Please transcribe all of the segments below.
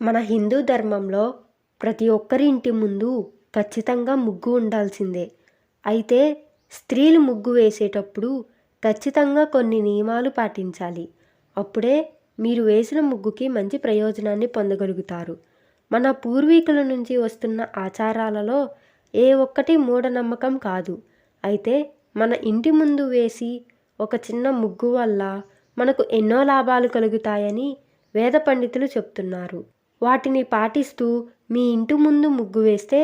మన హిందూ ధర్మంలో ప్రతి ఒక్కరి ఇంటి ముందు ఖచ్చితంగా ముగ్గు ఉండాల్సిందే. అయితే స్త్రీలు ముగ్గు వేసేటప్పుడు ఖచ్చితంగా కొన్ని నియమాలు పాటించాలి. అప్పుడే మీరు వేసిన ముగ్గుకి మంచి ప్రయోజనాన్ని పొందగలుగుతారు. మన పూర్వీకుల నుంచి వస్తున్న ఆచారాలలో ఏ ఒక్కటి మూఢనమ్మకం కాదు. అయితే మన ఇంటి ముందు వేసి ఒక చిన్న ముగ్గు వల్ల మనకు ఎన్నో లాభాలు కలుగుతాయని వేద పండితులు చెప్తున్నారు. వాటిని పాటిస్తూ మీ ఇంటి ముందు ముగ్గు వేస్తే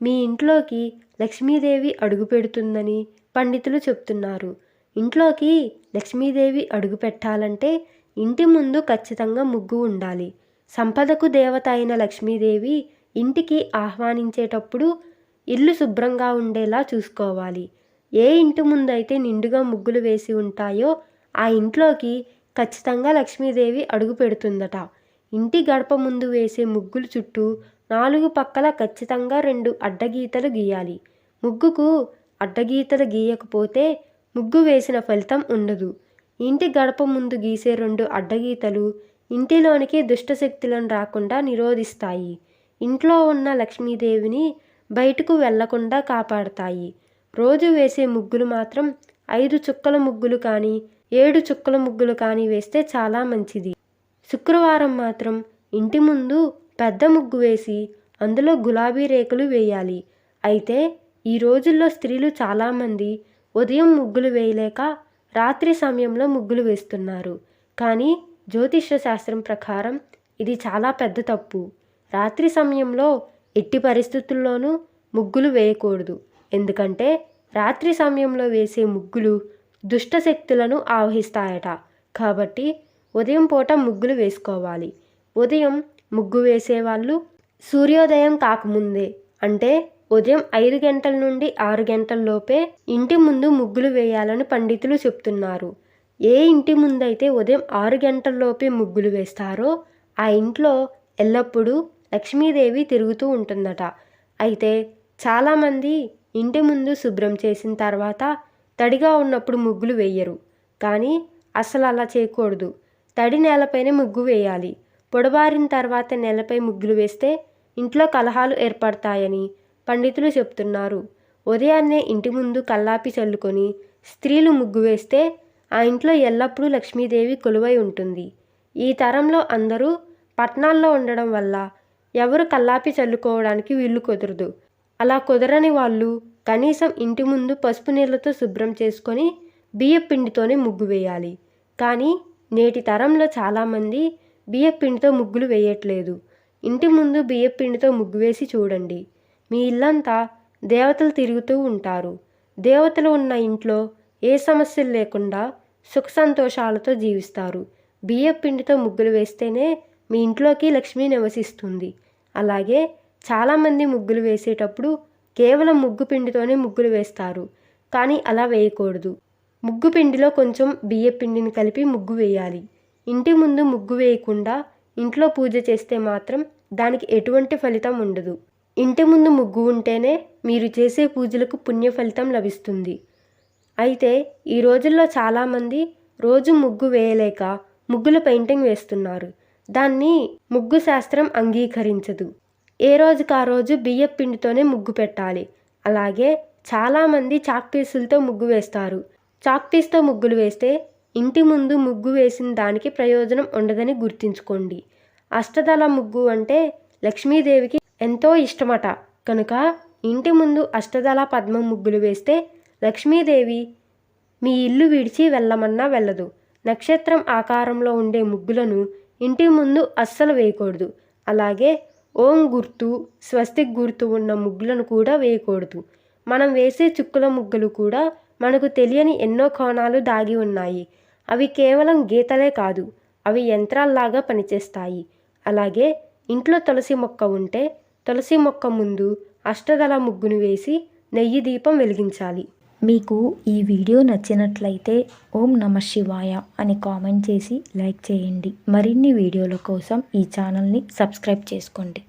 మీ ఇంట్లోకి లక్ష్మీదేవి అడుగు పెడుతుందని పండితులు చెప్తున్నారు. ఇంట్లోకి లక్ష్మీదేవి అడుగు పెట్టాలంటే ఇంటి ముందు ఖచ్చితంగా ముగ్గు ఉండాలి. సంపదకు దేవత అయిన లక్ష్మీదేవి ఇంటికి ఆహ్వానించేటప్పుడు ఇల్లు శుభ్రంగా ఉండేలా చూసుకోవాలి. ఏ ఇంటి ముందు అయితే నిండుగా ముగ్గులు వేసి ఉంటాయో ఆ ఇంట్లోకి ఖచ్చితంగా లక్ష్మీదేవి అడుగు పెడుతుందట. ఇంటి గడప ముందు వేసే ముగ్గుల చుట్టూ నాలుగు పక్కల ఖచ్చితంగా రెండు అడ్డగీతలు గీయాలి. ముగ్గుకు అడ్డగీతలు గీయకపోతే ముగ్గు వేసిన ఫలితం ఉండదు. ఇంటి గడప ముందు గీసే రెండు అడ్డగీతలు ఇంటిలోనికి దుష్టశక్తులను రాకుండా నిరోధిస్తాయి. ఇంట్లో ఉన్న లక్ష్మీదేవిని బయటకు వెళ్ళకుండా కాపాడతాయి. రోజు వేసే ముగ్గులు మాత్రం ఐదు చుక్కల ముగ్గులు కానీ ఏడు చుక్కల ముగ్గులు కానీ వేస్తే చాలా మంచిది. శుక్రవారం మాత్రం ఇంటి ముందు పెద్ద ముగ్గు వేసి అందులో గులాబీ రేకులు వేయాలి. అయితే ఈ రోజుల్లో స్త్రీలు చాలామంది ఉదయం ముగ్గులు వేయలేక రాత్రి సమయంలో ముగ్గులు వేస్తున్నారు. కానీ జ్యోతిష్య శాస్త్రం ప్రకారం ఇది చాలా పెద్ద తప్పు. రాత్రి సమయంలో ఎట్టి పరిస్థితుల్లోనూ ముగ్గులు వేయకూడదు. ఎందుకంటే రాత్రి సమయంలో వేసే ముగ్గులు దుష్టశక్తులను ఆవహిస్తాయట. కాబట్టి ఉదయం పూట ముగ్గులు వేసుకోవాలి. ఉదయం ముగ్గు వేసేవాళ్ళు సూర్యోదయం కాకముందే అంటే ఉదయం ఐదు గంటల నుండి ఆరు గంటల లోపే ఇంటి ముందు ముగ్గులు వేయాలని పండితులు చెప్తున్నారు. ఏ ఇంటి ముందైతే ఉదయం ఆరు గంటల లోపే ముగ్గులు వేస్తారో ఆ ఇంట్లో ఎల్లప్పుడూ లక్ష్మీదేవి తిరుగుతూ ఉంటుందట. అయితే చాలామంది ఇంటి ముందు శుభ్రం చేసిన తర్వాత తడిగా ఉన్నప్పుడు ముగ్గులు వేయరు. కానీ అసలు అలా చేయకూడదు. తడి నేలపైనే ముగ్గు వేయాలి. పొడబారిన తర్వాత నేలపై ముగ్గులు వేస్తే ఇంట్లో కలహాలు ఏర్పడతాయని పండితులు చెప్తున్నారు. ఉదయాన్నే ఇంటి ముందు కల్లాపి చల్లుకొని స్త్రీలు ముగ్గు వేస్తే ఆ ఇంట్లో ఎల్లప్పుడూ లక్ష్మీదేవి కొలువై ఉంటుంది. ఈ తరంలో అందరూ పట్టణాల్లో ఉండడం వల్ల ఎవరు కల్లాపి చల్లుకోవడానికి వీలు కుదరదు. అలా కుదరని వాళ్ళు కనీసం ఇంటి ముందు పసుపు నీళ్ళతో శుభ్రం చేసుకొని బియ్య పిండితోనే ముగ్గు వేయాలి. కానీ నేటి తరంలో చాలామంది బియ్యపిండితో ముగ్గులు వేయట్లేదు. ఇంటి ముందు బియ్యపిండితో ముగ్గు వేసి చూడండి. మీ ఇల్లంతా దేవతలు తిరుగుతూ ఉంటారు. దేవతలు ఉన్న ఇంట్లో ఏ సమస్యలు లేకుండా సుఖ సంతోషాలతో జీవిస్తారు. బియ్యపిండితో ముగ్గులు వేస్తేనే మీ ఇంట్లోకి లక్ష్మి నివసిస్తుంది. అలాగే చాలామంది ముగ్గులు వేసేటప్పుడు కేవలం ముగ్గు పిండితోనే ముగ్గులు వేస్తారు. కానీ అలా వేయకూడదు. ముగ్గు పిండిలో కొంచెం బియ్య పిండిని కలిపి ముగ్గు వేయాలి. ఇంటి ముందు ముగ్గు వేయకుండా ఇంట్లో పూజ చేస్తే మాత్రం దానికి ఎటువంటి ఫలితం ఉండదు. ఇంటి ముందు ముగ్గు ఉంటేనే మీరు చేసే పూజలకు పుణ్య ఫలితం లభిస్తుంది. అయితే ఈ రోజుల్లో చాలామంది రోజు ముగ్గు వేయలేక ముగ్గుల పెయింటింగ్ వేస్తున్నారు. దాన్ని ముగ్గు శాస్త్రం అంగీకరించదు. ఏ రోజుకి ఆ రోజు బియ్యం పిండితోనే ముగ్గు పెట్టాలి. అలాగే చాలామంది చాక్ పీసులతో ముగ్గు వేస్తారు. చాక్పీస్తో ముగ్గులు వేస్తే ఇంటి ముందు ముగ్గు వేసిన దానికి ప్రయోజనం ఉండదని గుర్తుంచుకోండి. అష్టదళ ముగ్గు అంటే లక్ష్మీదేవికి ఎంతో ఇష్టమట. కనుక ఇంటి ముందు అష్టదళ పద్మ ముగ్గులు వేస్తే లక్ష్మీదేవి మీ ఇల్లు విడిచి వెళ్ళమన్నా వెళ్ళదు. నక్షత్రం ఆకారంలో ఉండే ముగ్గులను ఇంటి ముందు అస్సలు వేయకూడదు. అలాగే ఓం గుర్తు స్వస్తిక్ గుర్తు ఉన్న ముగ్గులను కూడా వేయకూడదు. మనం వేసే చుక్కల ముగ్గులు కూడా మనకు తెలియని ఎన్నో కోణాలు దాగి ఉన్నాయి. అవి కేవలం గీతలే కాదు అవి యంత్రాల్లాగా పనిచేస్తాయి. అలాగే ఇంట్లో తులసి మొక్క ఉంటే తులసి మొక్క ముందు అష్టదళ ముగ్గును వేసి నెయ్యి దీపం వెలిగించాలి. మీకు ఈ వీడియో నచ్చినట్లయితే ఓం నమ శివాయ అని కామెంట్ చేసి లైక్ చేయండి. మరిన్ని వీడియోల కోసం ఈ ఛానల్ని సబ్స్క్రైబ్ చేసుకోండి.